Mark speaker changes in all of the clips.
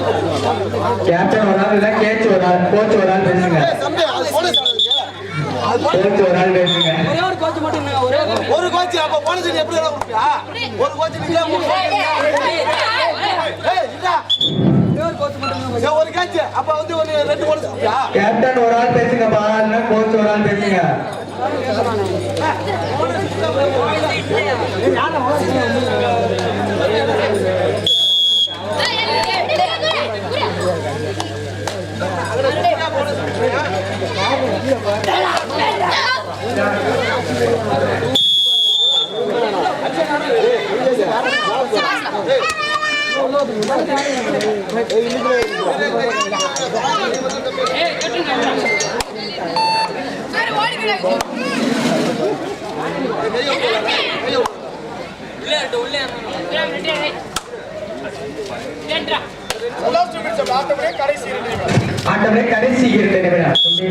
Speaker 1: Captain ஒரு ஆள் இல்ல கேட்ச் ஒரு ஆள் கோச் ஒரு ஆள் பேசுங்க
Speaker 2: தம்பி அது போனஸ்
Speaker 1: கோச் ஒரு ஆள் பேசுங்க
Speaker 3: ஒரே ஒரு மட்டும் ஒரே ஒரு
Speaker 2: ஒரு கோச் அப்ப போனஸ் எப்படி எல்லாம் கொடுப்பியா? ஒரு கோச் நீங்க
Speaker 3: ஒரு
Speaker 2: கேட்ச் அப்ப வந்து ஒரு ரெண்டு போனஸ் கொடுப்பியா?
Speaker 1: கேப்டன் ஒரு ஆள் பேசுங்க. பாருங்க கோச் ஒரு ஆள் பேசுங்க ஆட்டமே கடைசி இரண்டு நிமிடம். சுட்டி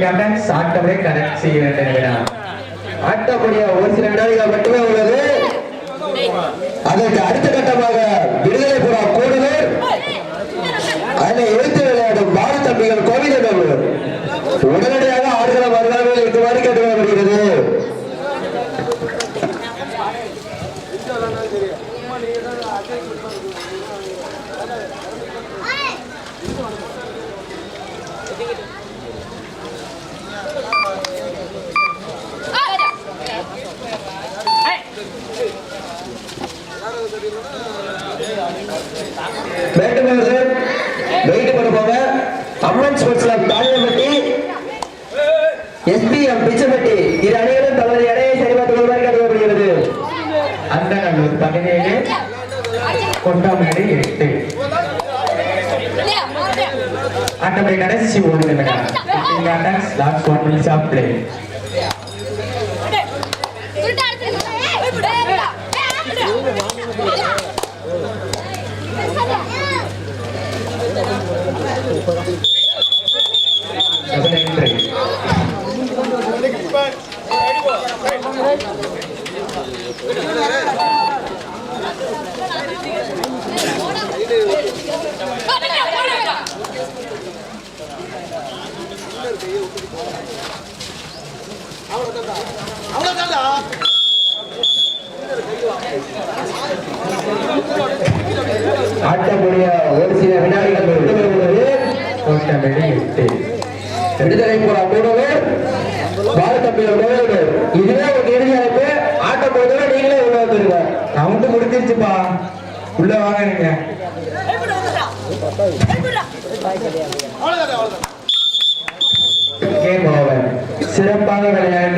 Speaker 1: கடைசி இரண்டு நிமிடம். ஆட்டக்கூடிய ஒரு சில வினாடிகள் மட்டுமே உள்ளது. அதற்கு அடுத்த கட்டமாக விடுதலை புறா கூடுதல். அதில் எழுத்து விளையாடும் பால தம்பிகள் கோவிந்தம் உடனடியாக ஆடுகளம் வருகிறார்கள் இருக்குமாறு கேட்டுக்கொள்ளப்படுகிறது வேண்டுமென்று வெயிட் பண்ணுவாங்க அம்மன் ஸ்போர்ட்ஸ் கிளப் எஸ்பிஎம் இரு அணிகளும் எடையை அந்த நல்லூர் பதினேழு. கொண்டாமேடு எட்டு. ஆட்டப்படி கடைசி ஒரு last one minutes of play ஆட்டக்கூடிய ஒரு சில வினா மட்டுமே உள்ளது கோட்டமேடு எட்டு விடுதலை புறா கூடவே பாலத்தம்பிகள் முதல்வர் இதுவே ஒரு இறுதி அழைப்பு ஆட்டம் நீங்களே உள்ள வந்துருங்க ரவுண்டு முடிஞ்சிருச்சுப்பா. உள்ள வாங்க நீங்க. சிறப்பாக விளையாடி